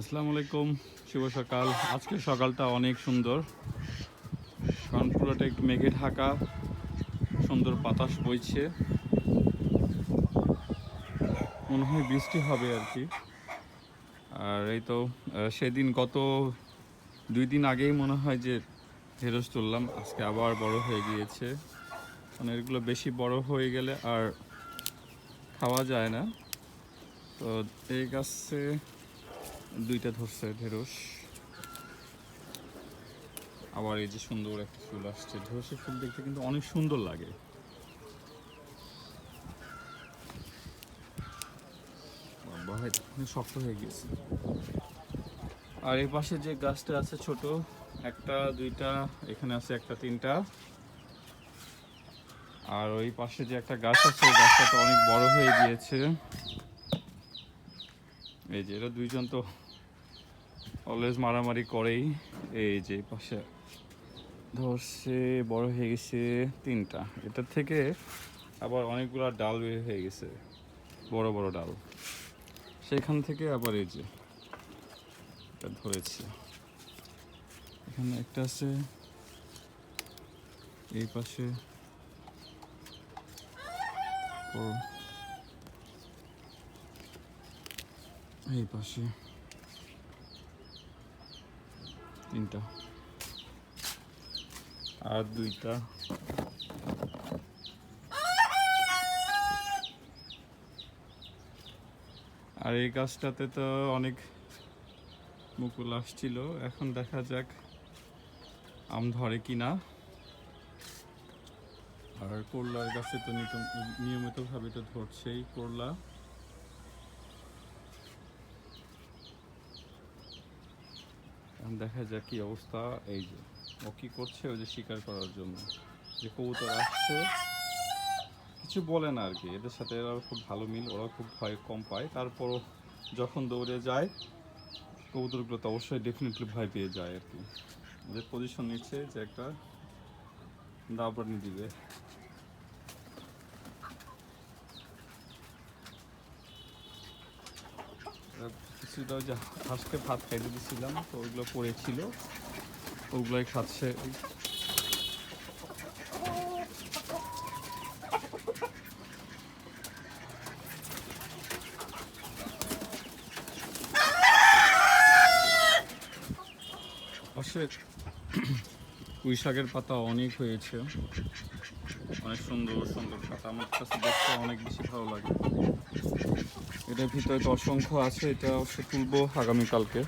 আসসালামু আলাইকুম, শুভ সকাল। আজকে সকালটা অনেক সুন্দর। কারণ পুরোটা একটু মেঘে ঢাকা, সুন্দর বাতাস বইছে। মনে হয় বৃষ্টি হবে আর কি। আর এই তো সেদিন গত দুই দিন আগেই মনে হয় যে ঢেঁড়স তুললাম, আজকে আবার বড় হয়ে গিয়েছে। মানে এগুলো বেশি বড় হয়ে গেলে আর খাওয়া যায় না। তো এই গাছে দুইটা ধরছে ঢেঁড়স। আবার এই যে সুন্দর একটা ফুল আসছে। ঢেঁড়সের ফুল দেখতে কিন্তু অনেক সুন্দর লাগে। শক্ত হয়ে গেছে আর এই পাশে যে গাছটা আছে ছোট, একটা, দুইটা, এখানে আছে একটা, তিনটা। আর ওই পাশে যে একটা গাছ আছে গাছটা তো অনেক বড় হয়ে গিয়েছে। এই যে এরা দুইজন তো অলওয়েজ মারামারি করেই। এই যে পাশে ধরছে, বড় হয়ে গেছে তিনটা। এটার থেকে আবার অনেকগুলো ডাল বের হয়ে গেছে, বড় বড় ডাল। সেখান থেকে আবার এই যে এটা ধরেছে। এখানে একটা আছে, এই পাশে ও এই পাশে। তিনটা। আর দুইটা। আর এই গাছটাতে তো অনেক মুকুল আসছিল। এখন দেখা যাক আম ধরে কিনা। আর করলার গাছে তো নিয়মিত নিয়মিতভাবে তো ধরছেই করলা। এখন দেখা যাক কি অবস্থা। এই যে, ও কি করছে? ওই যে শিকার করার জন্য। যে কবুতর আসছে, কিছু বলে না আর কি। এদের সাথে এরা খুব ভালো মিল ওরা খুব ভয় কম পায়। তারপরও যখন দৌড়ে যায়, কবুতরগুলো তো অবশ্যই ডেফিনেটলি ভয় পেয়ে যায় আর কি। ওদের পজিশন নিচ্ছে যে একটা দাবরানি দিবে। কিছুটা যে হাঁসকে ভাত খাইতে দিয়েছিলাম তো ওইগুলো পড়েছিল। ওগুলোই খাচ্ছে পাশে পুঁই শাকের পাতা অনেক হয়েছে। অনেক সুন্দর সুন্দর পাতা। আমার কাছে দেখতে অনেক বেশি ভালো লাগে। এটার ভিতরে তো অসংখ্য আছে এটা অবশ্য তুলবো আগামীকালকে।